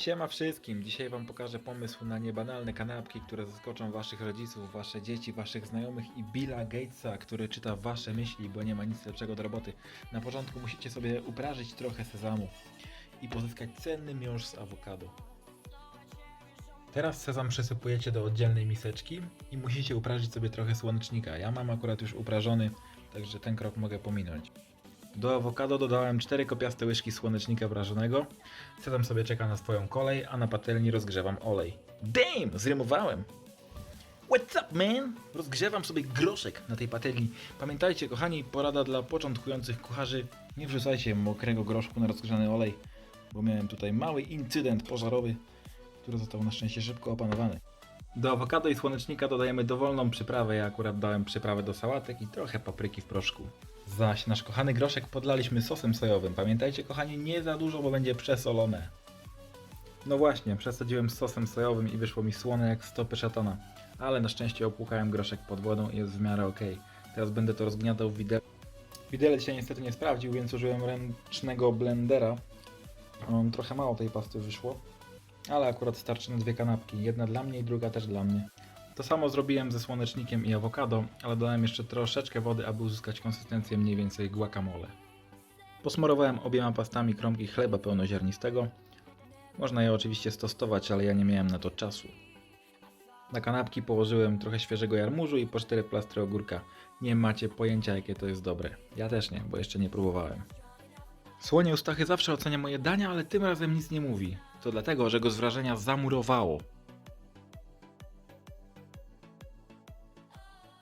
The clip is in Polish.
Siema wszystkim! Dzisiaj Wam pokażę pomysł na niebanalne kanapki, które zaskoczą Waszych rodziców, Wasze dzieci, Waszych znajomych i Billa Gatesa, który czyta Wasze myśli, bo nie ma nic lepszego do roboty. Na początku musicie sobie uprażyć trochę sezamu i pozyskać cenny miąższ z awokado. Teraz sezam przesypujecie do oddzielnej miseczki i musicie uprażyć sobie trochę słonecznika. Ja mam akurat już uprażony, także ten krok mogę pominąć. Do awokado dodałem 4 kopiaste łyżki słonecznika prażonego. Sezam sobie czeka na swoją kolej, a na patelni rozgrzewam olej. Damn! Zrymowałem! What's up, man? Rozgrzewam sobie groszek na tej patelni. Pamiętajcie, kochani, porada dla początkujących kucharzy. Nie wrzucajcie mokrego groszku na rozgrzany olej, bo miałem tutaj mały incydent pożarowy, który został na szczęście szybko opanowany. Do awokado i słonecznika dodajemy dowolną przyprawę. Ja akurat dałem przyprawę do sałatek i trochę papryki w proszku. Zaś nasz kochany groszek podlaliśmy sosem sojowym. Pamiętajcie, kochani, nie za dużo, bo będzie przesolone. No właśnie, przesadziłem z sosem sojowym i wyszło mi słone jak stopy szatana. Ale na szczęście opłukałem groszek pod wodą i jest w miarę ok. Teraz będę to rozgniatał w widelcu. Widelec się niestety nie sprawdził, więc użyłem ręcznego blendera. Trochę mało tej pasty wyszło, ale akurat starczy na dwie kanapki. Jedna dla mnie i druga też dla mnie. To samo zrobiłem ze słonecznikiem i awokado, ale dodałem jeszcze troszeczkę wody, aby uzyskać konsystencję mniej więcej guacamole. Posmarowałem obiema pastami kromki chleba pełnoziarnistego. Można je oczywiście stostować, ale ja nie miałem na to czasu. Na kanapki położyłem trochę świeżego jarmużu i po 4 plastry ogórka. Nie macie pojęcia jakie to jest dobre. Ja też nie, bo jeszcze nie próbowałem. Słonie Eustachy zawsze ocenia moje dania, ale tym razem nic nie mówi. To dlatego, że go z wrażenia zamurowało.